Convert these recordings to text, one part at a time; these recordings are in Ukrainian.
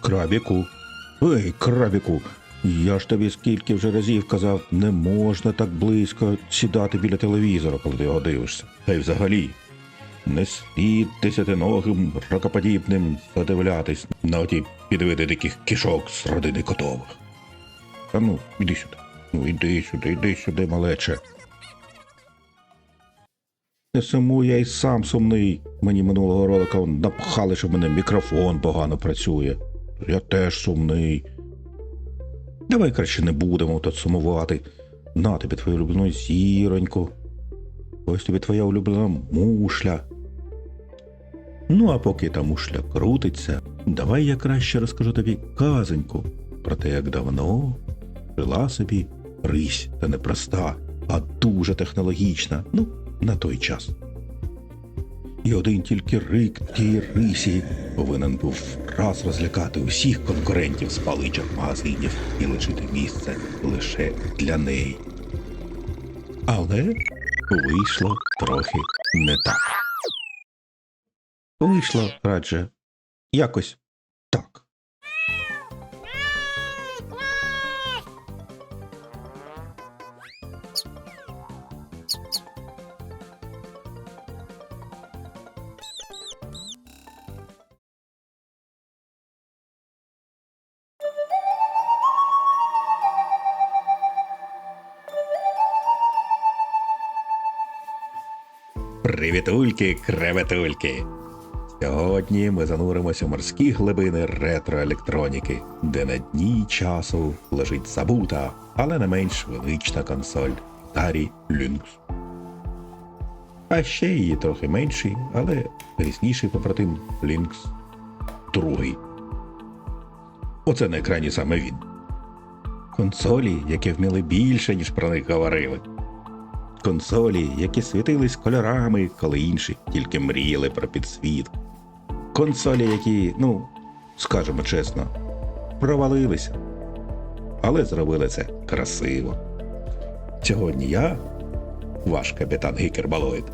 Крабіку. Ей, крабіку. Я ж тобі скільки вже разів казав, не можна так близько сідати біля телевізора, коли ти його дивишся. Та й взагалі. Не слід десятиногим ракоподібним задивлятись на оті підвиди диких кішок з родини котових. Та ну, іди сюди. Ну, іди сюди, іди сюди, малече. Не суму я й сам сумний. Мені минулого ролика напхали, що в мене мікрофон погано працює. Я теж сумний. Давай краще не будемо тут сумувати. На тобі твою улюблену зіроньку. Ось тобі твоя улюблена мушля. Ну, а поки та мушля крутиться, давай я краще розкажу тобі казоньку про те, як давно жила собі рись, та не проста, а дуже технологічна, ну, на той час. І один тільки рик тієї рисі повинен був раз розлякати усіх конкурентів з паличок магазинів і лишити місце лише для неї. Але вийшло трохи не так. Вийшло радше якось так. Привітульки, креветульки! Сьогодні ми зануримося в морські глибини ретроелектроніки, де на дні часу лежить забута, але не менш велична консоль Atari Lynx. А ще її трохи менший, але різніший побратим Lynx другий. Оце на екрані саме він. Консолі, які вміли більше, ніж про них говорили консолі, які світились кольорами, коли інші тільки мріяли про підсвіт. Консолі, які, ну, скажемо чесно, провалилися, але зробили це красиво. Сьогодні я, ваш капітан Гікербалоїд,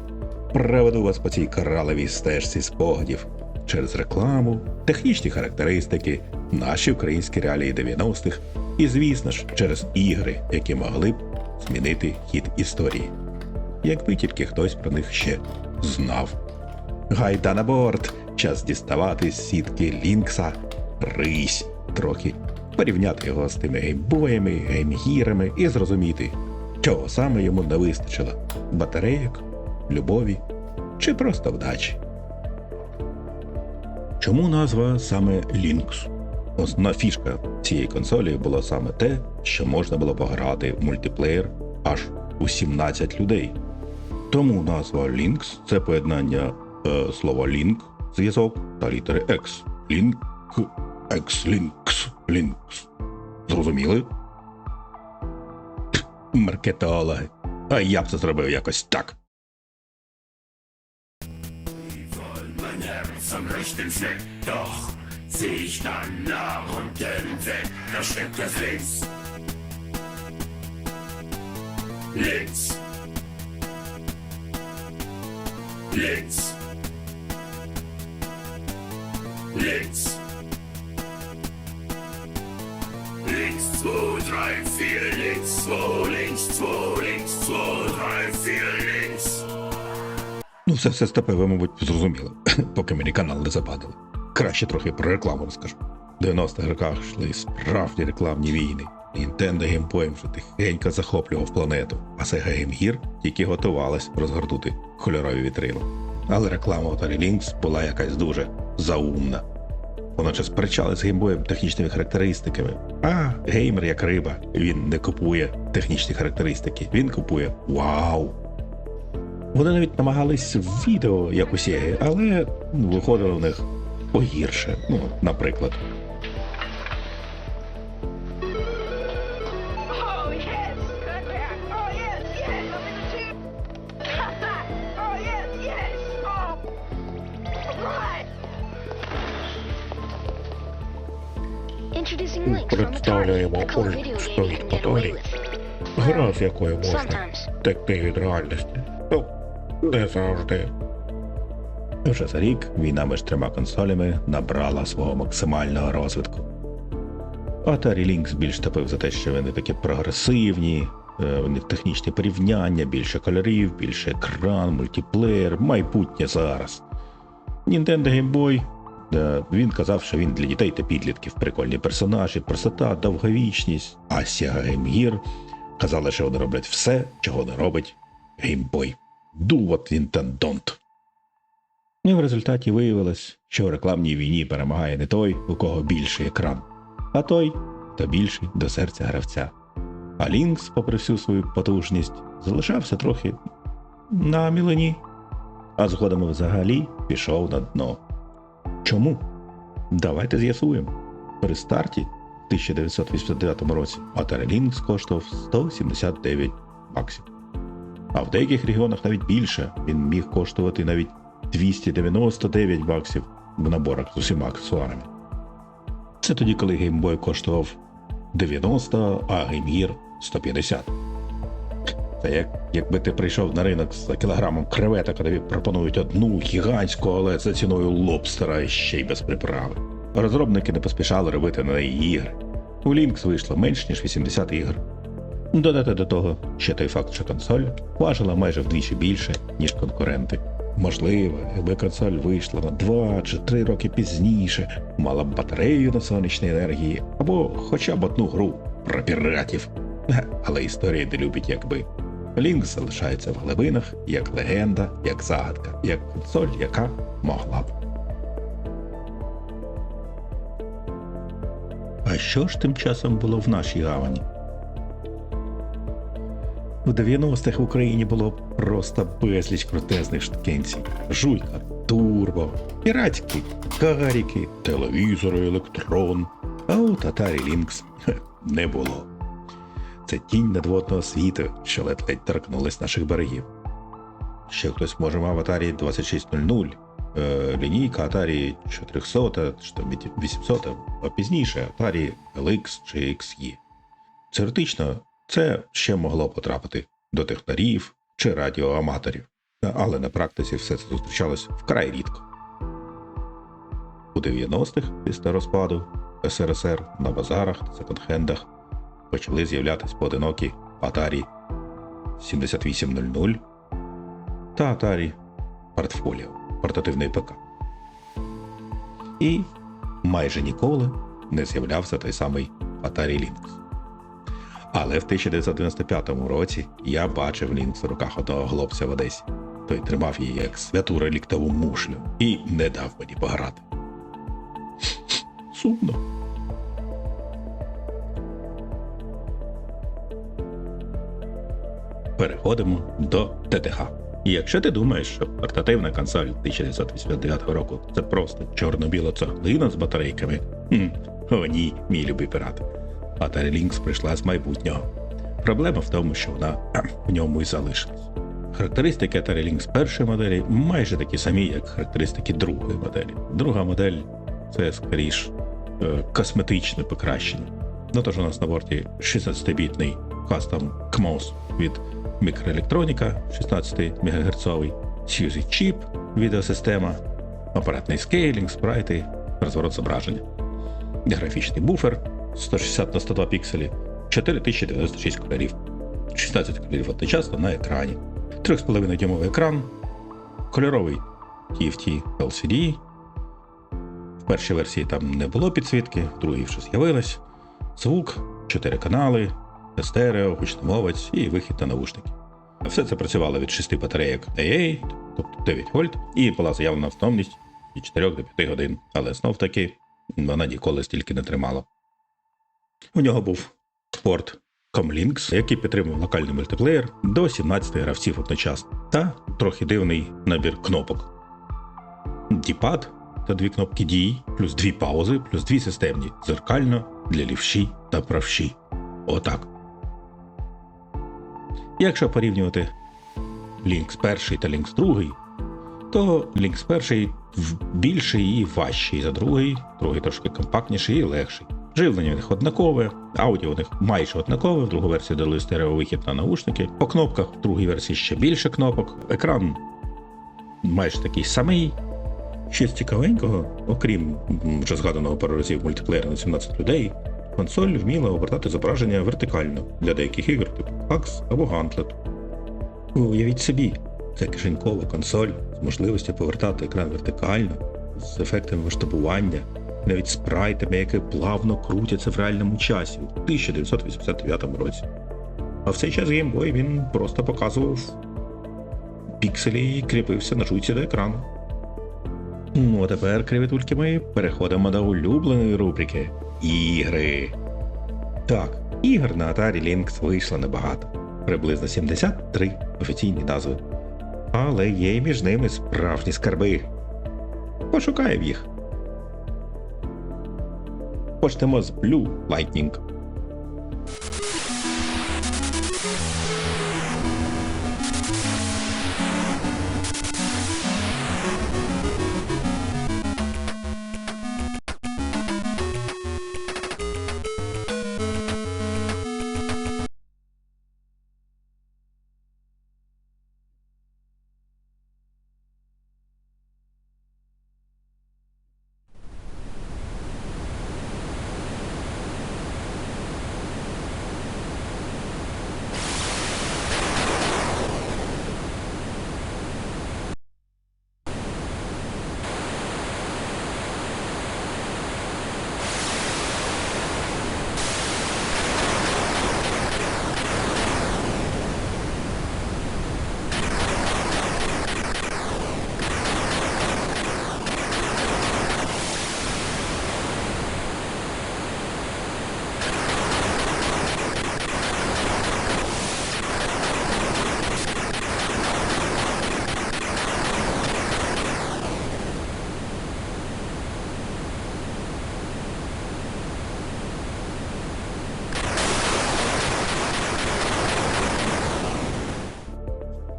проведу вас по цій коралевій стежці спогадів через рекламу, технічні характеристики, наші українські реалії 90-х і, звісно ж, через ігри, які могли б змінити хід історії. Якби тільки хтось про них ще знав. Гайда на борт! Час діставати з сітки Лінкса рись трохи, порівняти його з тими геймбоями, геймгірами і зрозуміти, чого саме йому не вистачило батарейок, любові чи просто вдачі. Чому назва саме Lynx? Основна фішка цієї консолі була саме те, що можна було пограти в мультиплеєр аж у 17 людей. Тому назва Lynx – це поєднання е, слова Link, зв'язок та літери X. Link, X, Lynx, Lynx. Зрозуміли? Маркетологи. А я б це зробив якось так. doch zieh ich dann nach unten weg, da steckt das links. Links. Links. Links. Links, zwei, drei, vier, links, zwei, links, zwei, links, zwei, drei, vier, links. Ну, все все степе, ви, мабуть, зрозуміли, поки мені канал не западали. Краще трохи про рекламу розкажу. В 90-х роках йшли справжні рекламні війни. Nintendo Boy вже тихенько захоплював планету, а Sega Game Gear тільки готувалась розгорнути кольорові вітрила. Але реклама Atari Lynx була якась дуже заумна. Водночас сперечали з геймбоєм технічними характеристиками. А геймер як риба, він не купує технічні характеристики, він купує вау! Вони навіть намагались відео якось є, але ну, виходило в них погірше. Ну, наприклад. Oh! Oh oh! Oh! Представляємо Atari. with. Гра, з якою можна втекти від реальності. Ну, не завжди. Вже за рік війна між трьома консолями набрала свого максимального розвитку. Atari Lynx більш топив за те, що вони такі прогресивні, е, у них технічні порівняння, більше кольорів, більше екран, мультиплеєр, майбутнє зараз. Nintendo Game Boy, е, він казав, що він для дітей та підлітків прикольні персонажі, простота, довговічність, а Sega Game Gear казали, що вони роблять все, чого не робить Game Boy. Do what Nintendo don't. І в результаті виявилось, що в рекламній війні перемагає не той, у кого більший екран, а той, хто більший до серця гравця. А Лінкс, попри всю свою потужність, залишався трохи на мілені, а згодом взагалі пішов на дно. Чому? Давайте з'ясуємо. При старті в 1989 році Atari Lynx коштував 179 баксів. А в деяких регіонах навіть більше він міг коштувати навіть 299 баксів в наборах з усіма аксесуарами. Це тоді, коли Boy коштував 90, а Gear 150. Це як якби ти прийшов на ринок за кілограмом креветок, а тобі пропонують одну гігантську, але за ціною лобстера ще й без приправи. Розробники не поспішали робити на неї ігри. У Lynx вийшло менш ніж 80 ігор. Додати до того ще той факт, що консоль важила майже вдвічі більше, ніж конкуренти. Можливо, якби консоль вийшла на 2 чи 3 роки пізніше, мала б батарею на сонячній енергії, або хоча б одну гру про піратів. Але історія не любить якби. Лінкс залишається в глибинах як легенда, як загадка, як консоль, яка могла б. А що ж тим часом було в нашій гавані? В 90-х в Україні було просто безліч крутезних штукенців. Жуйка, турбо, піратські, каріки, телевізори, електрон. А Atari Lynx хе, не було. Це тінь надводного світу, що ледь-ледь торкнулась наших берегів. Ще хтось може мав Atari 2600, е, лінійка Atari 400 чи 800, а пізніше Atari LX чи XE. Теоретично це ще могло потрапити до технарів чи радіоаматорів, але на практиці все це зустрічалось вкрай рідко. У 90-х, після розпаду СРСР на базарах та секонд-хендах почали з'являтись поодинокі Atari 7800 та Atari Portfolio портативний ПК. І майже ніколи не з'являвся той самий Atari Lynx. Але в 1995 році я бачив Лінкс в руках одного хлопця в Одесі. Той тримав її як святу реліктову мушлю і не дав мені пограти. Сумно. Переходимо до ТТХ. І якщо ти думаєш, що портативна консоль 1989 року це просто чорно-біла цеглина з батарейками, хм, о ні, мій любий пірат. Atari Lynx прийшла з майбутнього. Проблема в тому, що вона в ньому і залишилась. Характеристики Lynx першої моделі майже такі самі, як характеристики другої моделі. Друга модель це скоріш е, косметичне покращення. Ну тож у нас на борті 16-бітний кастом CMOS від мікроелектроніка 16 МГц, Suzy Chip, відеосистема, апаратний скейлінг, спрайти, розворот зображення, графічний буфер 160 на 102 пікселі, 4096 кольорів, 16 кольорів одночасно на екрані, 3,5 дюймовий екран, кольоровий TFT LCD. В першій версії там не було підсвітки, в другій вже з'явилось. Звук, 4 канали, стерео, гучномовець і вихід на навушники. Все це працювало від 6 батарейок AA, тобто 9 вольт, і була заявлена автономність від 4 до 5 годин, але знов таки вона ніколи стільки не тримала. У нього був порт Comlinks, який підтримував локальний мультиплеєр до 17 гравців одночасно, та трохи дивний набір кнопок. Діпад та дві кнопки дій, плюс дві паузи, плюс дві системні дзеркально для лівші та правші. Отак. Якщо порівнювати Lynx перший та Lynx другий, то Lynx перший більший і важчий за другий, другий трошки компактніший і легший. Живлення у них однакове, аудіо у них майже однакове, в другу версію дали стереовихід на наушники. По кнопках в другій версії ще більше кнопок. Екран майже такий самий, з цікавенького, окрім вже згаданого пару разів мультиплеєра на 17 людей, консоль вміла обертати зображення вертикально для деяких ігор, типу Axe або Gauntlet. Уявіть собі, це кишенькова консоль з можливістю повертати екран вертикально, з ефектами масштабування, навіть спрайтами, які плавно крутяться в реальному часі у 1989 році. А в цей час Boy він просто показував пікселі і кріпився на жуйці до екрану. Ну, а тепер, кривітульки ми, переходимо до улюбленої рубрики Ігри. Так, ігор на Atari Lynx вийшло небагато, приблизно 73 офіційні назви. Але є й між ними справжні скарби. Пошукаємо їх. Почнемо з Blue Lightning.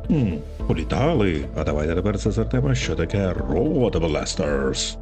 Хм, політали. А давайте тепер зазирнемо, що таке Road Blasters.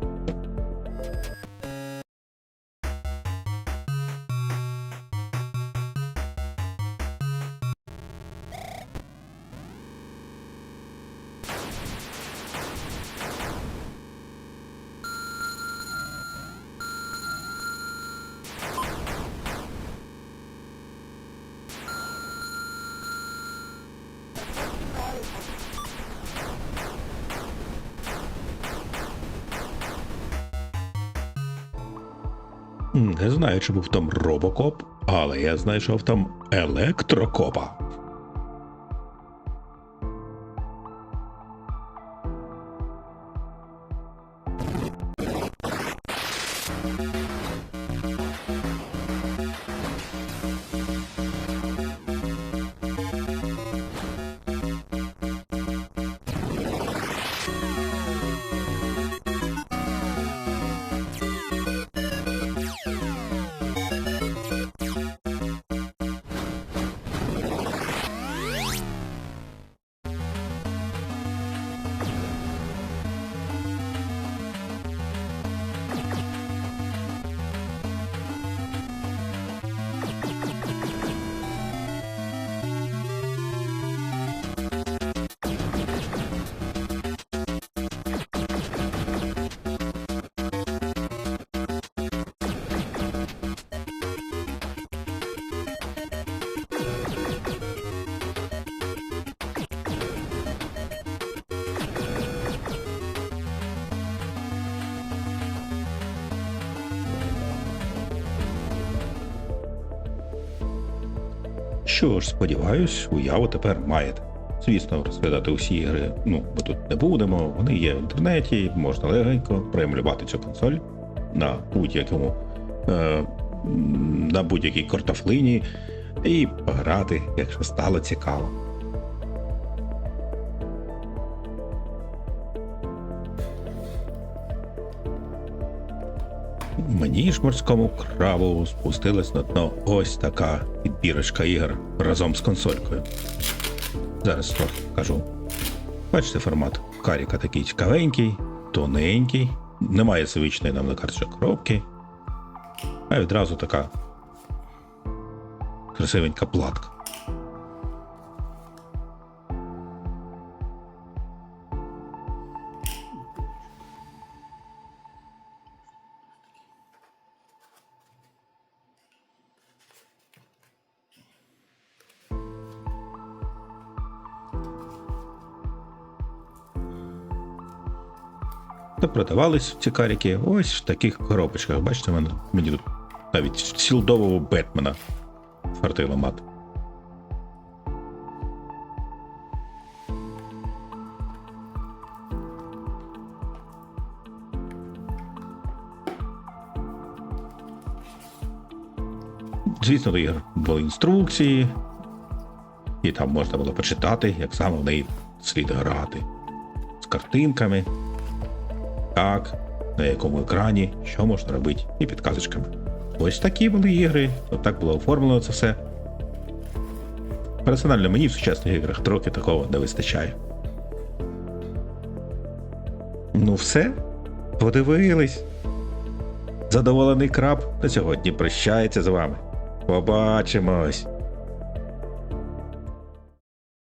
Не знаю, чи був там робокоп, але я знайшов там електрокопа. Що ж, сподіваюсь, уяву тепер маєте. Звісно, розглядати усі ігри, ну, ми тут не будемо. Вони є в інтернеті, можна легенько проемлювати цю консоль на будь-якому е, на будь-якій картофлині і пограти, якщо стало цікаво. Мені ж морському крабу спустилась на дно ось така підбірочка ігор разом з консолькою. Зараз трохи покажу. Бачите, формат каріка такий цікавенький, тоненький, немає звичної нам на карточок коробки, а відразу така красивенька платка. Та продавались ці каріки ось в таких коробочках. Бачите, мене, мені тут навіть сілдового Бетмена фартило мати. Звісно, до ігор були інструкції, і там можна було почитати, як саме в неї слід грати. З картинками, як, на якому екрані, що можна робити, і підказочками. Ось такі були ігри, отак було оформлено це все. Персонально мені в сучасних іграх трохи такого не вистачає. Ну все, подивились. Задоволений краб на сьогодні прощається з вами. Побачимось!